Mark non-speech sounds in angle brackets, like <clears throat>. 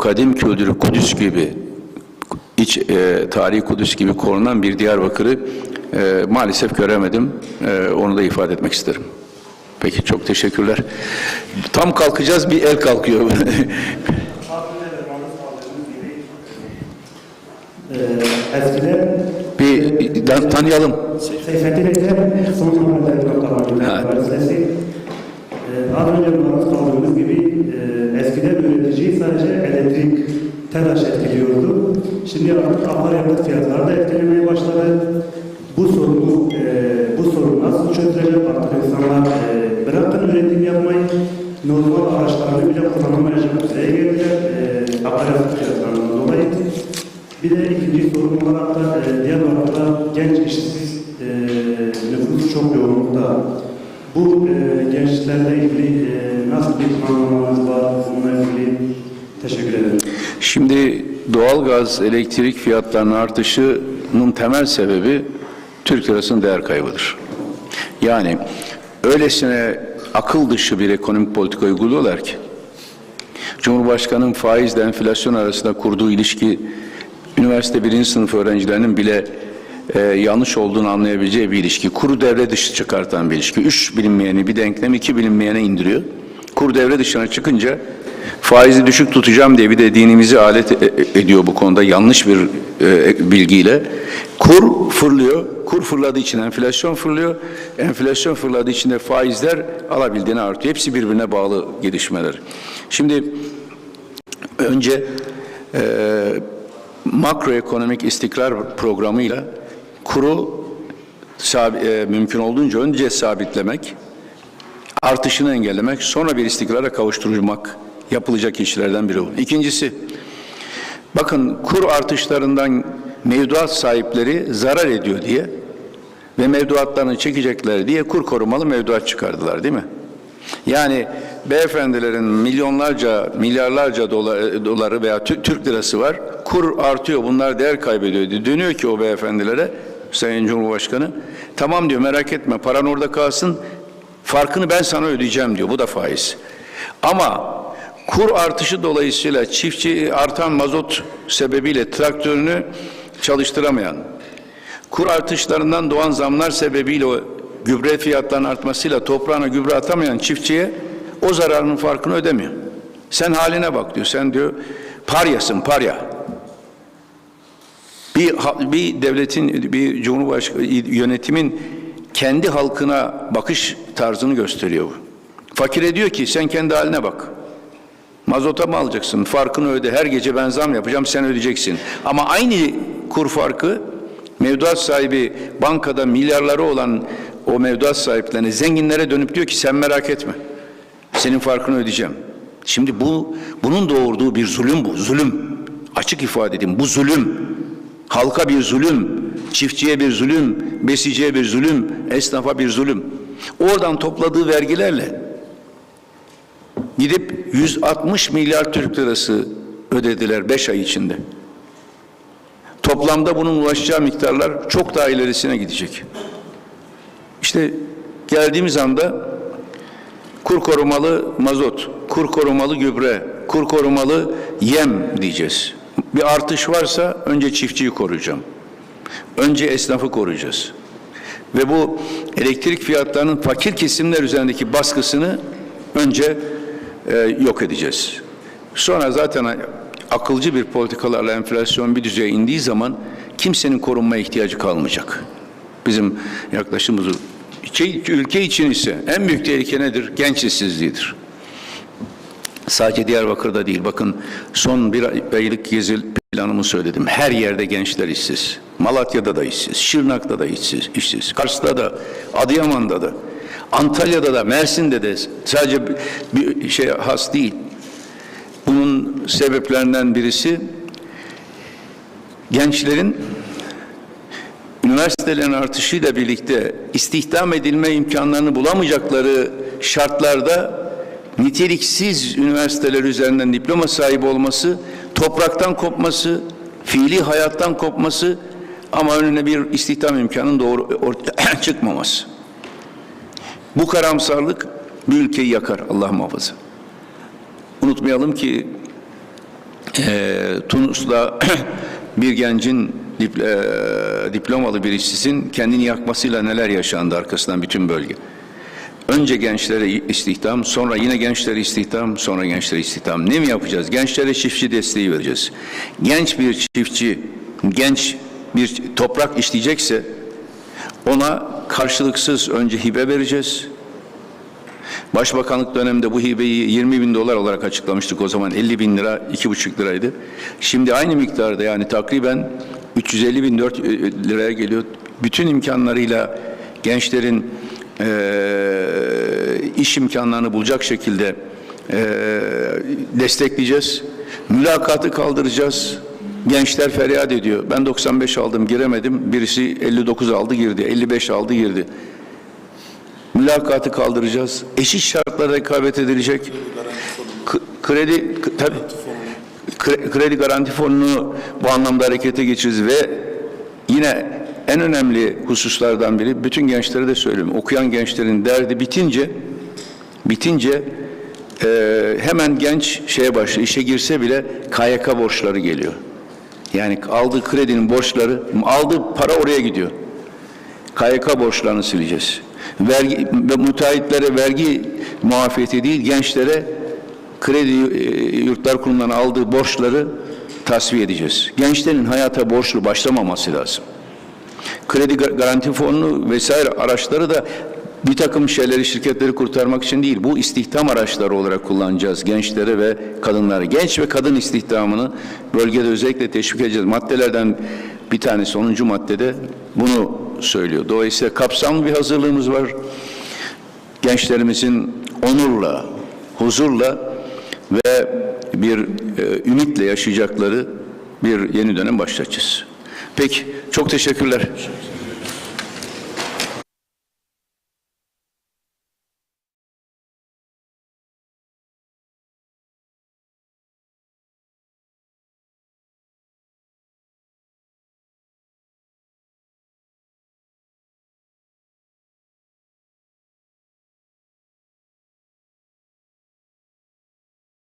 kadim kültürü Kudüs gibi iç e, tarihi Kudüs gibi korunan bir Diyarbakır'ı e, maalesef göremedim. E, onu da ifade etmek isterim. Peki çok teşekkürler. Tam kalkacağız bir el kalkıyor. <laughs> Ee, bir tan- tanıyalım. Seyfettin Ekrem son zamanlarda. Üniversitesi. Ee, az önce maruz kaldığımız gibi e, Şimdi artık akaryakıt fiyatları da etkilemeye başladı. Bu sorunu, e, bu sorun nasıl çözülecek? Artık insanlar e, bırakın üretim yapmayı, normal araçlarını bile kullanamayacak düzeye geldiler. E, akaryakıt fiyatlarından dolayı. Bir de ikinci sorun olarak da e, Diyarbakır'da genç işsiz e, nüfus çok yoğunlukta. Bu e, gençlerle ilgili e, nasıl bir planlamanız var? Bununla ilgili teşekkür ederim. Şimdi doğalgaz, elektrik fiyatlarının artışının temel sebebi Türk lirasının değer kaybıdır. Yani öylesine akıl dışı bir ekonomik politika uyguluyorlar ki Cumhurbaşkanı'nın faizle enflasyon arasında kurduğu ilişki üniversite birinci sınıf öğrencilerinin bile e, yanlış olduğunu anlayabileceği bir ilişki. Kuru devre dışı çıkartan bir ilişki. Üç bilinmeyeni bir denklem iki bilinmeyene indiriyor. Kur devre dışına çıkınca faizi düşük tutacağım diye bir de dinimizi alet e- e- ediyor bu konuda yanlış bir e, bilgiyle. Kur fırlıyor. Kur fırladığı için enflasyon fırlıyor. Enflasyon fırladığı için de faizler alabildiğine artıyor. Hepsi birbirine bağlı gelişmeler. Şimdi önce e, makroekonomik istikrar programıyla kuru sab- e, mümkün olduğunca önce sabitlemek, artışını engellemek, sonra bir istikrara kavuşturmak yapılacak işlerden biri bu. İkincisi, bakın kur artışlarından mevduat sahipleri zarar ediyor diye ve mevduatlarını çekecekler diye kur korumalı mevduat çıkardılar değil mi? Yani beyefendilerin milyonlarca, milyarlarca dolar, doları veya Tü- Türk lirası var. Kur artıyor, bunlar değer kaybediyor. diye. Dönüyor ki o beyefendilere, Sayın Cumhurbaşkanı, tamam diyor merak etme paran orada kalsın, farkını ben sana ödeyeceğim diyor. Bu da faiz. Ama kur artışı dolayısıyla çiftçi artan mazot sebebiyle traktörünü çalıştıramayan, Kur artışlarından doğan zamlar sebebiyle gübre fiyatlarının artmasıyla toprağına gübre atamayan çiftçiye o zararının farkını ödemiyor. Sen haline bak diyor. Sen diyor paryasın parya. Bir, bir devletin, bir cumhurbaşkanı yönetimin kendi halkına bakış tarzını gösteriyor bu. Fakire diyor ki sen kendi haline bak. Mazota mı alacaksın? Farkını öde. Her gece ben zam yapacağım, sen ödeyeceksin. Ama aynı kur farkı mevduat sahibi bankada milyarları olan o mevduat sahiplerine, zenginlere dönüp diyor ki sen merak etme. Senin farkını ödeyeceğim. Şimdi bu bunun doğurduğu bir zulüm bu. Zulüm. Açık ifade edeyim. Bu zulüm. Halka bir zulüm, çiftçiye bir zulüm, besiciye bir zulüm, esnafa bir zulüm. Oradan topladığı vergilerle Gidip 160 milyar Türk lirası ödediler 5 ay içinde. Toplamda bunun ulaşacağı miktarlar çok daha ilerisine gidecek. İşte geldiğimiz anda kur korumalı mazot, kur korumalı gübre, kur korumalı yem diyeceğiz. Bir artış varsa önce çiftçiyi koruyacağım. Önce esnafı koruyacağız. Ve bu elektrik fiyatlarının fakir kesimler üzerindeki baskısını önce e, yok edeceğiz. Sonra zaten akılcı bir politikalarla enflasyon bir düzeye indiği zaman kimsenin korunmaya ihtiyacı kalmayacak. Bizim yaklaşımımız ülke için ise en büyük tehlike nedir? Genç işsizliğidir. Sadece Diyarbakır'da değil. Bakın son bir aylık gezi planımı söyledim. Her yerde gençler işsiz. Malatya'da da işsiz. Şırnak'ta da işsiz. işsiz. Kars'ta da, Adıyaman'da da. Antalya'da da, Mersin'de de sadece bir şey has değil. Bunun sebeplerinden birisi gençlerin üniversitelerin artışıyla birlikte istihdam edilme imkanlarını bulamayacakları şartlarda niteliksiz üniversiteler üzerinden diploma sahibi olması, topraktan kopması, fiili hayattan kopması ama önüne bir istihdam imkanının doğru <clears throat> çıkmaması. Bu karamsarlık bir ülkeyi yakar Allah muhafaza. Unutmayalım ki Ee, Tunus'ta <clears throat> bir gencin dip- e, diplomalı bir işsizin kendini yakmasıyla neler yaşandı arkasından bütün bölge. Önce gençlere istihdam, sonra yine gençlere istihdam, sonra gençlere istihdam. Ne mi yapacağız? Gençlere çiftçi desteği vereceğiz. Genç bir çiftçi, genç bir toprak işleyecekse ona karşılıksız önce hibe vereceğiz. Başbakanlık döneminde bu hibeyi 20 bin dolar olarak açıklamıştık o zaman 50 bin lira 2,5 liraydı. Şimdi aynı miktarda yani takriben 350 bin 4 liraya geliyor. Bütün imkanlarıyla gençlerin iş imkanlarını bulacak şekilde eee, destekleyeceğiz. Mülakatı kaldıracağız. Gençler feryat ediyor. Ben 95 aldım giremedim. Birisi 59 aldı girdi. 55 aldı girdi. Mülakatı kaldıracağız. Eşit şartlarda rekabet edilecek. Kredi tabii Kre- kredi garanti fonunu bu anlamda harekete geçiririz ve yine en önemli hususlardan biri bütün gençlere de söylüyorum. Okuyan gençlerin derdi bitince bitince e, hemen genç şeye başlıyor. işe girse bile KYK borçları geliyor. Yani aldığı kredinin borçları, aldığı para oraya gidiyor. KYK borçlarını sileceğiz. Vergi ve müteahhitlere vergi muafiyeti değil, gençlere kredi e, yurtlar kurumlarına aldığı borçları tasfiye edeceğiz. Gençlerin hayata borçlu başlamaması lazım. Kredi gar- garanti fonunu vesaire araçları da bir takım şeyleri, şirketleri kurtarmak için değil, bu istihdam araçları olarak kullanacağız gençlere ve kadınlara. Genç ve kadın istihdamını bölgede özellikle teşvik edeceğiz. Maddelerden bir tanesi 10. maddede bunu söylüyor. Dolayısıyla kapsamlı bir hazırlığımız var. Gençlerimizin onurla, huzurla ve bir e, ümitle yaşayacakları bir yeni dönem başlatacağız. Peki, çok teşekkürler.